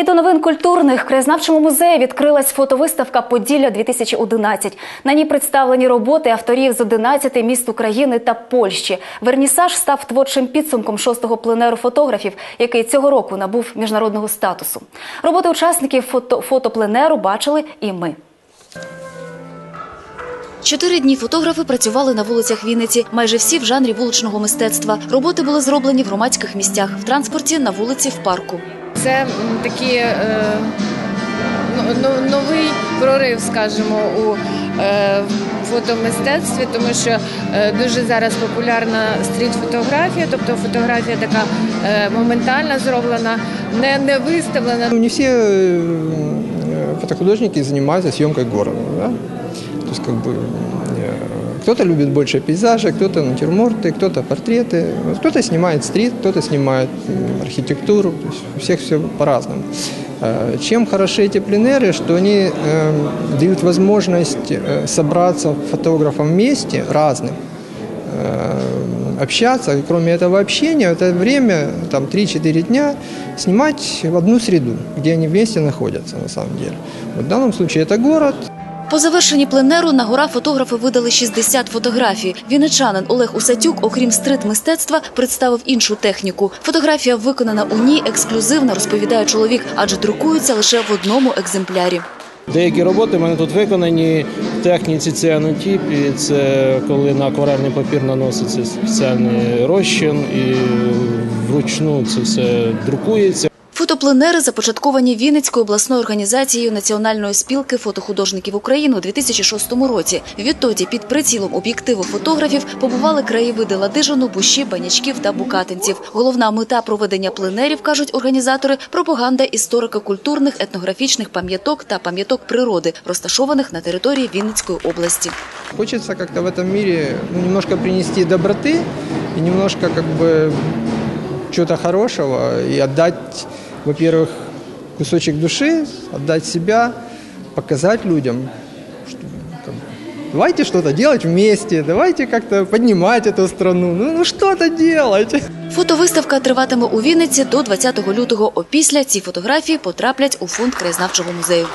І до новин культурних в краєзнавчому музеї відкрилась фотовиставка Поділля 2011 На ній представлені роботи авторів з 11 міст України та Польщі. Вернісаж став творчим підсумком шостого пленеру фотографів, який цього року набув міжнародного статусу. Роботи учасників фото фотопленеру бачили і ми. Чотири дні фотографи працювали на вулицях Вінниці, майже всі в жанрі вуличного мистецтва. Роботи були зроблені в громадських місцях, в транспорті, на вулиці, в парку. Це м, такий е, но- но- новий прорив, скажімо, у е, фотомистецтві, тому що е, дуже зараз популярна стріт-фотографія, тобто фотографія така моментально зроблена, не, не виставлена. Ну, Не все э, фотохудожники занимаются съемкой города. Да? То есть как бы кто-то любит больше пейзажи, кто-то натюрморты, кто-то портреты, кто-то снимает стрит, кто-то снимает архитектуру. То есть у всех все по-разному. Э, Чем хороши эти пленеры, что они э, дают возможность э, собраться фотографам вместе разным э, общаться, и кроме этого общения, это время, там 3-4 дня, снимать в одну среду, где они вместе находятся на самом деле. Вот в данном случае это город, По завершенні пленеру на гора фотографи видали 60 фотографій. Вінничанин Олег Усатюк, окрім стрит мистецтва, представив іншу техніку. Фотографія виконана у ній ексклюзивно, розповідає чоловік, адже друкується лише в одному екземплярі. Деякі роботи в мене тут виконані в техніці ціанотіп, і це коли на акварельний папір наноситься спеціальний розчин і вручну це все друкується. Фотопленери започатковані Вінницькою обласною організацією Національної спілки фотохудожників України у 2006 році. Відтоді під прицілом об'єктиву фотографів побували краєвиди Ладижину, Бущі, Банячків та Букатинців. Головна мета проведення пленерів, кажуть організатори, пропаганда історико-культурних, етнографічних пам'яток та пам'яток природи, розташованих на території Вінницької області. Хочется как-то в этом мире ну, немножко принести доброты и немножко как бы чего-то хорошего и отдать, во-первых, кусочек души, отдать себя, показать людям, что как бы, давайте что-то делать вместе, давайте как-то поднимать эту страну, ну, ну что-то делать. Фотовиставка триватиме у Вінниці до 20 лютого. Опісля ці фотографії потраплять у фонд краєзнавчого музею.